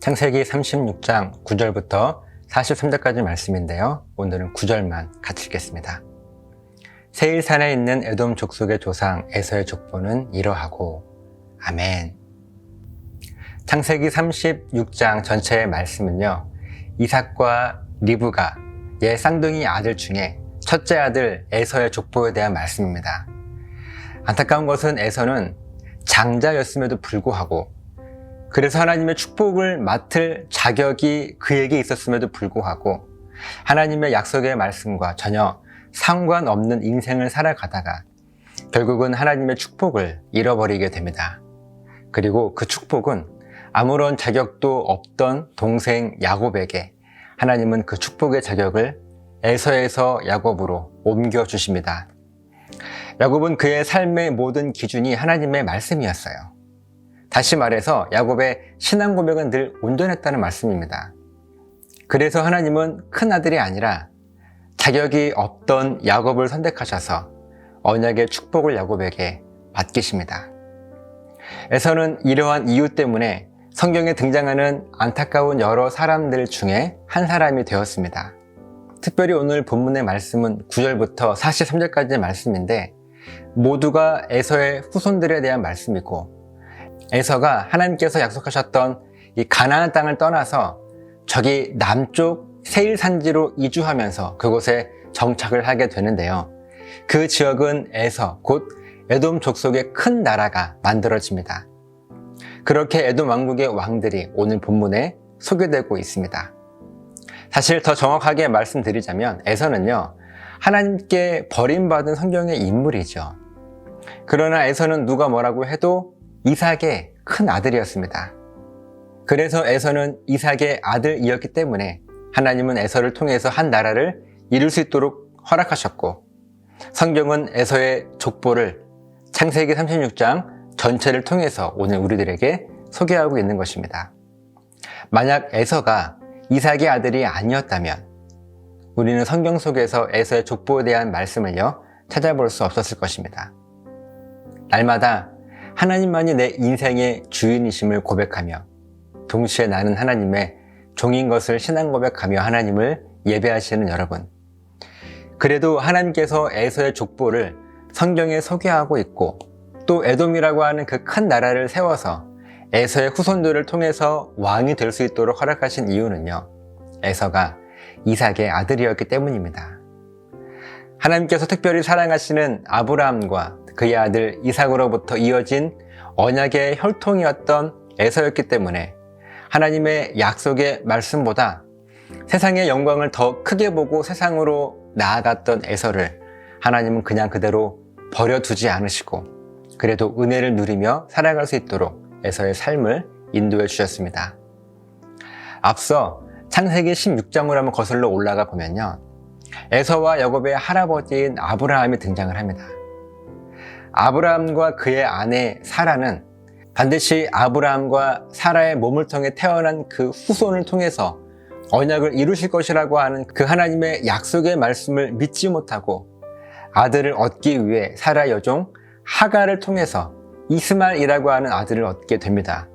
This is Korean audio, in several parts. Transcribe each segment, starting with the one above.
창세기 36장 9절부터 43절까지 말씀인데요. 오늘은 9절만 같이 읽겠습니다. 세일산에 있는 에돔 족속의 조상 에서의 족보는 이러하고 아멘. 창세기 36장 전체의 말씀은요. 이삭과 리브가 옛 쌍둥이 아들 중에 첫째 아들 에서의 족보에 대한 말씀입니다. 안타까운 것은 에서는 장자였음에도 불구하고 그래서 하나님의 축복을 맡을 자격이 그에게 있었음에도 불구하고 하나님의 약속의 말씀과 전혀 상관없는 인생을 살아가다가 결국은 하나님의 축복을 잃어버리게 됩니다. 그리고 그 축복은 아무런 자격도 없던 동생 야곱에게 하나님은 그 축복의 자격을 에서에서 야곱으로 옮겨 주십니다. 야곱은 그의 삶의 모든 기준이 하나님의 말씀이었어요. 다시 말해서 야곱의 신앙 고백은 늘 온전했다는 말씀입니다. 그래서 하나님은 큰 아들이 아니라 자격이 없던 야곱을 선택하셔서 언약의 축복을 야곱에게 맡기십니다. 에서는 이러한 이유 때문에 성경에 등장하는 안타까운 여러 사람들 중에 한 사람이 되었습니다. 특별히 오늘 본문의 말씀은 9절부터 43절까지의 말씀인데 모두가 에서의 후손들에 대한 말씀이고 에서가 하나님께서 약속하셨던 이 가나안 땅을 떠나서 저기 남쪽 세일 산지로 이주하면서 그곳에 정착을 하게 되는데요. 그 지역은 에서 곧 에돔 족속의 큰 나라가 만들어집니다. 그렇게 에돔 왕국의 왕들이 오늘 본문에 소개되고 있습니다. 사실 더 정확하게 말씀드리자면 에서는요 하나님께 버림받은 성경의 인물이죠. 그러나 에서는 누가 뭐라고 해도 이삭의 큰 아들이었습니다. 그래서 에서는 이삭의 아들이었기 때문에 하나님은 에서를 통해서 한 나라를 이룰 수 있도록 허락하셨고 성경은 에서의 족보를 창세기 36장 전체를 통해서 오늘 우리들에게 소개하고 있는 것입니다. 만약 에서가 이삭의 아들이 아니었다면 우리는 성경 속에서 에서의 족보에 대한 말씀을요 찾아볼 수 없었을 것입니다. 날마다 하나님만이 내 인생의 주인이심을 고백하며 동시에 나는 하나님의 종인 것을 신앙 고백하며 하나님을 예배하시는 여러분. 그래도 하나님께서 에서의 족보를 성경에 소개하고 있고 또 에돔이라고 하는 그 큰 나라를 세워서 에서의 후손들을 통해서 왕이 될 수 있도록 허락하신 이유는요. 에서가 이삭의 아들이었기 때문입니다. 하나님께서 특별히 사랑하시는 아브라함과 그의 아들 이삭으로부터 이어진 언약의 혈통이었던 에서였기 때문에 하나님의 약속의 말씀보다 세상의 영광을 더 크게 보고 세상으로 나아갔던 에서를 하나님은 그냥 그대로 버려두지 않으시고 그래도 은혜를 누리며 살아갈 수 있도록 에서의 삶을 인도해 주셨습니다. 앞서 창세기 16장으로 한번 거슬러 올라가 보면요. 에서와 야곱의 할아버지인 아브라함이 등장을 합니다. 아브라함과 그의 아내 사라는 반드시 아브라함과 사라의 몸을 통해 태어난 그 후손을 통해서 언약을 이루실 것이라고 하는 그 하나님의 약속의 말씀을 믿지 못하고 아들을 얻기 위해 사라 여종 하가를 통해서 이스말이라고 하는 아들을 얻게 됩니다.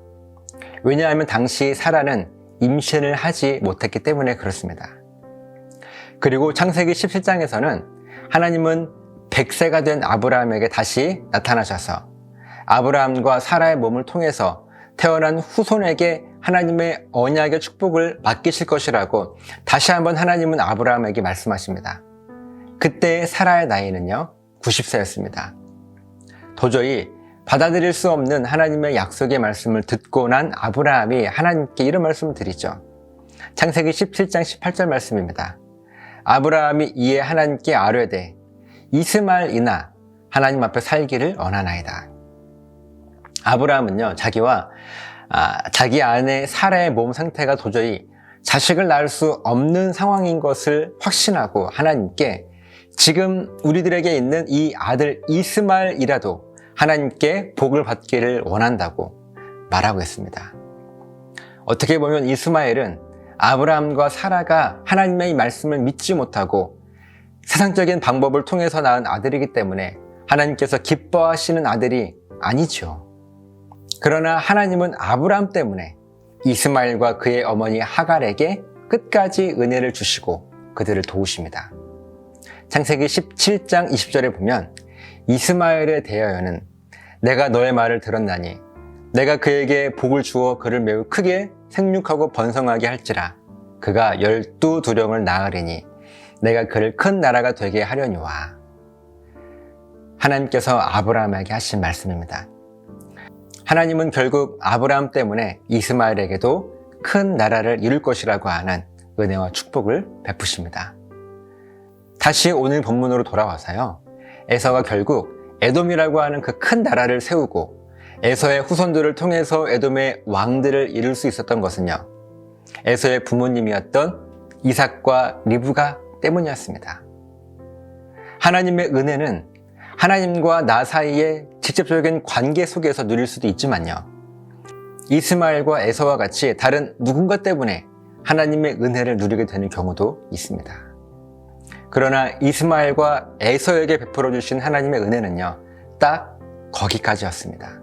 왜냐하면 당시 사라는 임신을 하지 못했기 때문에 그렇습니다. 그리고 창세기 17장에서는 하나님은 100세가 된 아브라함에게 다시 나타나셔서 아브라함과 사라의 몸을 통해서 태어난 후손에게 하나님의 언약의 축복을 맡기실 것이라고 다시 한번 하나님은 아브라함에게 말씀하십니다. 그때 사라의 나이는요, 90세였습니다. 도저히 받아들일 수 없는 하나님의 약속의 말씀을 듣고 난 아브라함이 하나님께 이런 말씀을 드리죠. 창세기 17장 18절 말씀입니다. 아브라함이 이에 하나님께 아뢰되 이스마엘이나 하나님 앞에 살기를 원하나이다. 아브라함은요 자기와 아, 자기 아내 사라의 몸 상태가 도저히 자식을 낳을 수 없는 상황인 것을 확신하고 하나님께 지금 우리들에게 있는 이 아들 이스마엘이라도 하나님께 복을 받기를 원한다고 말하고 있습니다. 어떻게 보면 이스마엘은 아브라함과 사라가 하나님의 이 말씀을 믿지 못하고 세상적인 방법을 통해서 낳은 아들이기 때문에 하나님께서 기뻐하시는 아들이 아니죠. 그러나 하나님은 아브라함 때문에 이스마엘과 그의 어머니 하갈에게 끝까지 은혜를 주시고 그들을 도우십니다. 창세기 17장 20절에 보면 이스마엘에 대하여는 내가 너의 말을 들었나니 내가 그에게 복을 주어 그를 매우 크게 생육하고 번성하게 할지라 그가 열두 두령을 낳으리니 내가 그를 큰 나라가 되게 하려니와 하나님께서 아브라함에게 하신 말씀입니다. 하나님은 결국 아브라함 때문에 이스마엘에게도 큰 나라를 이룰 것이라고 하는 은혜와 축복을 베푸십니다. 다시 오늘 본문으로 돌아와서요. 에서가 결국 에돔이라고 하는 그 큰 나라를 세우고 에서의 후손들을 통해서 에돔의 왕들을 이룰 수 있었던 것은요. 에서의 부모님이었던 이삭과 리브가 때문이었습니다. 하나님의 은혜는 하나님과 나 사이의 직접적인 관계 속에서 누릴 수도 있지만요. 이스마엘과 에서와 같이 다른 누군가 때문에 하나님의 은혜를 누리게 되는 경우도 있습니다. 그러나 이스마엘과 에서에게 베풀어 주신 하나님의 은혜는요, 딱 거기까지였습니다.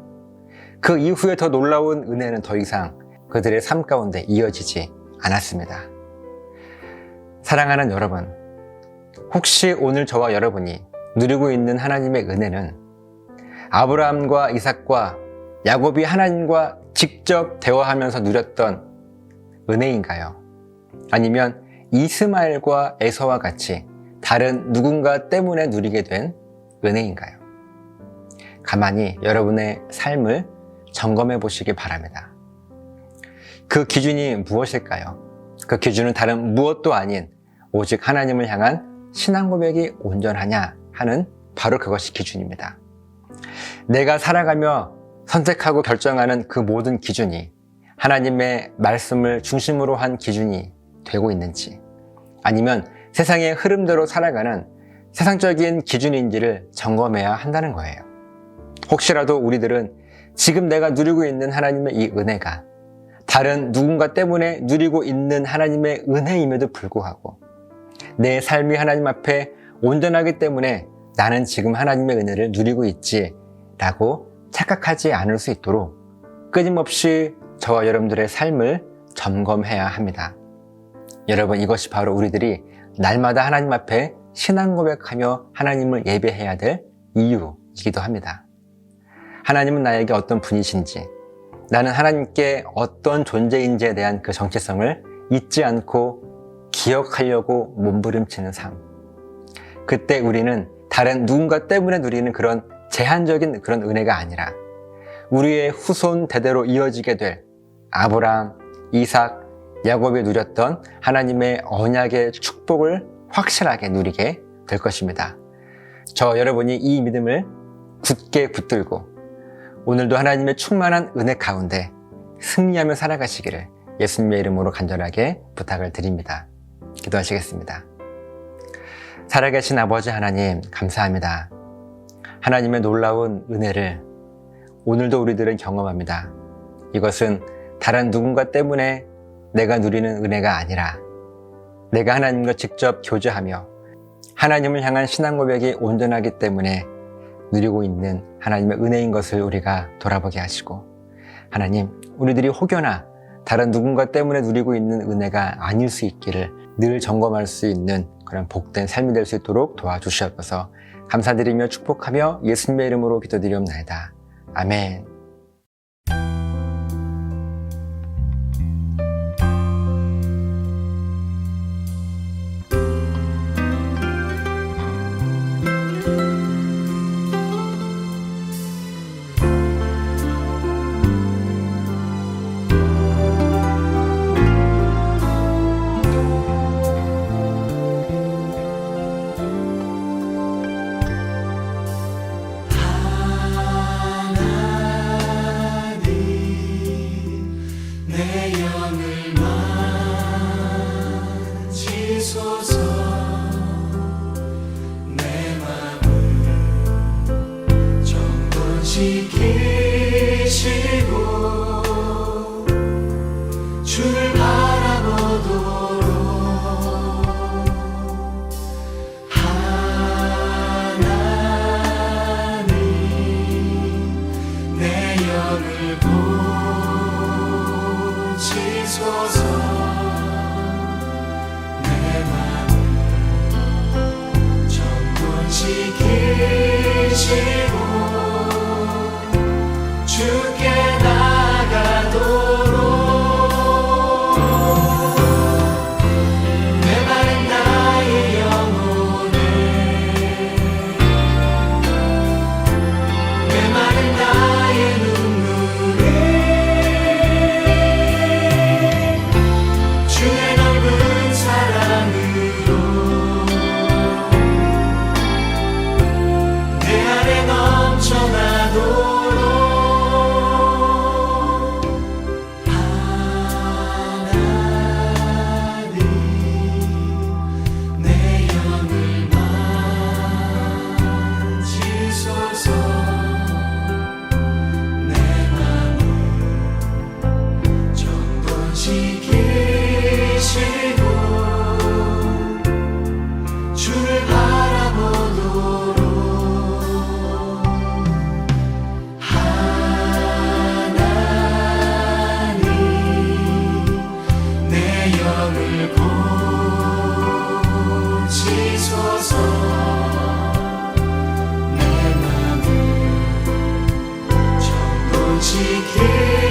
그 이후에 더 놀라운 은혜는 더 이상 그들의 삶 가운데 이어지지 않았습니다. 사랑하는 여러분, 혹시 오늘 저와 여러분이 누리고 있는 하나님의 은혜는 아브라함과 이삭과 야곱이 하나님과 직접 대화하면서 누렸던 은혜인가요? 아니면 이스마엘과 에서와 같이 다른 누군가 때문에 누리게 된 은혜인가요? 가만히 여러분의 삶을 점검해 보시기 바랍니다. 그 기준이 무엇일까요? 그 기준은 다른 무엇도 아닌 오직 하나님을 향한 신앙 고백이 온전하냐 하는 바로 그것이 기준입니다. 내가 살아가며 선택하고 결정하는 그 모든 기준이 하나님의 말씀을 중심으로 한 기준이 되고 있는지 아니면 세상의 흐름대로 살아가는 세상적인 기준인지를 점검해야 한다는 거예요. 혹시라도 우리들은 지금 내가 누리고 있는 하나님의 이 은혜가 다른 누군가 때문에 누리고 있는 하나님의 은혜임에도 불구하고 내 삶이 하나님 앞에 온전하기 때문에 나는 지금 하나님의 은혜를 누리고 있지 라고 착각하지 않을 수 있도록 끊임없이 저와 여러분들의 삶을 점검해야 합니다. 여러분 이것이 바로 우리들이 날마다 하나님 앞에 신앙 고백하며 하나님을 예배해야 될 이유이기도 합니다. 하나님은 나에게 어떤 분이신지, 나는 하나님께 어떤 존재인지에 대한 그 정체성을 잊지 않고 기억하려고 몸부림치는 삶. 그때 우리는 다른 누군가 때문에 누리는 그런 제한적인 그런 은혜가 아니라 우리의 후손 대대로 이어지게 될 아브라함, 이삭, 야곱이 누렸던 하나님의 언약의 축복을 확실하게 누리게 될 것입니다. 저 여러분이 이 믿음을 굳게 붙들고 오늘도 하나님의 충만한 은혜 가운데 승리하며 살아가시기를 예수님의 이름으로 간절하게 부탁을 드립니다. 기도하시겠습니다. 살아계신 아버지 하나님, 감사합니다. 하나님의 놀라운 은혜를 오늘도 우리들은 경험합니다. 이것은 다른 누군가 때문에 내가 누리는 은혜가 아니라 내가 하나님과 직접 교제하며 하나님을 향한 신앙 고백이 온전하기 때문에 누리고 있는 하나님의 은혜인 것을 우리가 돌아보게 하시고 하나님, 우리들이 혹여나 다른 누군가 때문에 누리고 있는 은혜가 아닐 수 있기를 늘 점검할 수 있는 그런 복된 삶이 될 수 있도록 도와주시옵소서 감사드리며 축복하며 예수님의 이름으로 기도드리옵나이다. 아멘. together. 지킬